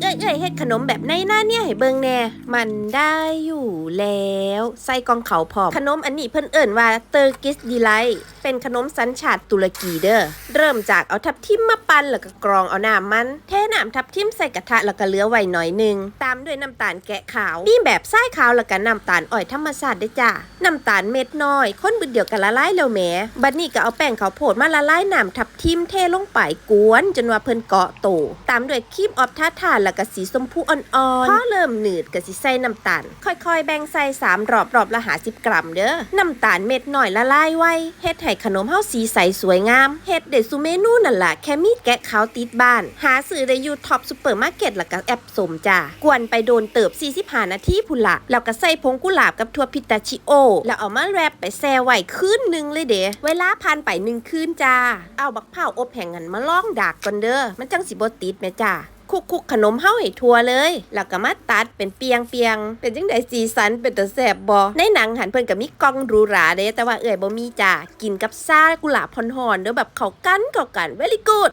เอ้ยเอ้ยเฮ็ดขนมแบบในหน้าเนี่ยให้เบิ่งแน่ มันได้อยู่แล้ว ใส่กองเขาพร้อม ขนมอันนี้เพิ่นเอิ่นว่าเตอร์กิสดีไล เป็นขนมสัญชาติตุรกีเด้อ เริ่มจากเอาทับทิมมาปั่นแล้วก็กรองเอาน้ำมัน เทน้ำทับทิมใส่กระทะแล้วก็เลือไว้หน่อยหนึง ตามด้วยน้ำตาลแกะขาว มีแบบทรายขาวแล้วก็น้ำตาลอ้อยธรรมชาติด้จ้าน้ำตาลเม็ดน้อยคนบึดเดียวกันละลายแล้วแหมบัดนี้ก็เอาแป้งข้าวโพดมาละลายน้ำทับทิมเทลงไปกวนจนว่าเพิ่นเกาะโต ตามด้วยครีมออฟทาทานแล้วก็สีชมพูอ่อนๆพอเริ่มหนืดก็สิใส่น้ำตาล ค่อยๆ แบ่งใส่สามรอบรอบละหาสิบกรัมเด้อน้ำตาลเม็ดน้อยละลายไว้เฮ็ดให้ขนมเฮาสีใสสวยงามเฮ็ดได้ซุเมนูนั่นล่ะแค่มีดแกะขาวติดบ้าน หาซื้อได้อยู่ท็อปซูเปอร์มาร์เก็ตแล้วก็แอปสมจ้ากวนไปโดนเติบ 45 นาทีพุ่นละแล้วก็ใส่ผงกุหลาบกับถั่วพิตาชิโอ แล้วเอามาแรปไปแช่ไว้คืนหนึงเลยเด้เวลาผ่านไปหนึ่งคืนจ้า เอาบักเผาอบแห้งกันมาล่องดากก่อนเด้อมันจังสิบ่ติดแม่จ้า คุกคุกขนมเฮาให้ทั่วเลย แล้วก็มาตัดเป็นเปียงเปียงเป็นจังไดสีสันเป็นตะแสบบอในหนังหันเพิ่นก็มีกล้องรูหราเด้แต่ว่าเอ่ยบ่มีจ้ากินกับซ่ากุหลาบพอนๆเด้อแบบเข้ากันเข้ากัน very good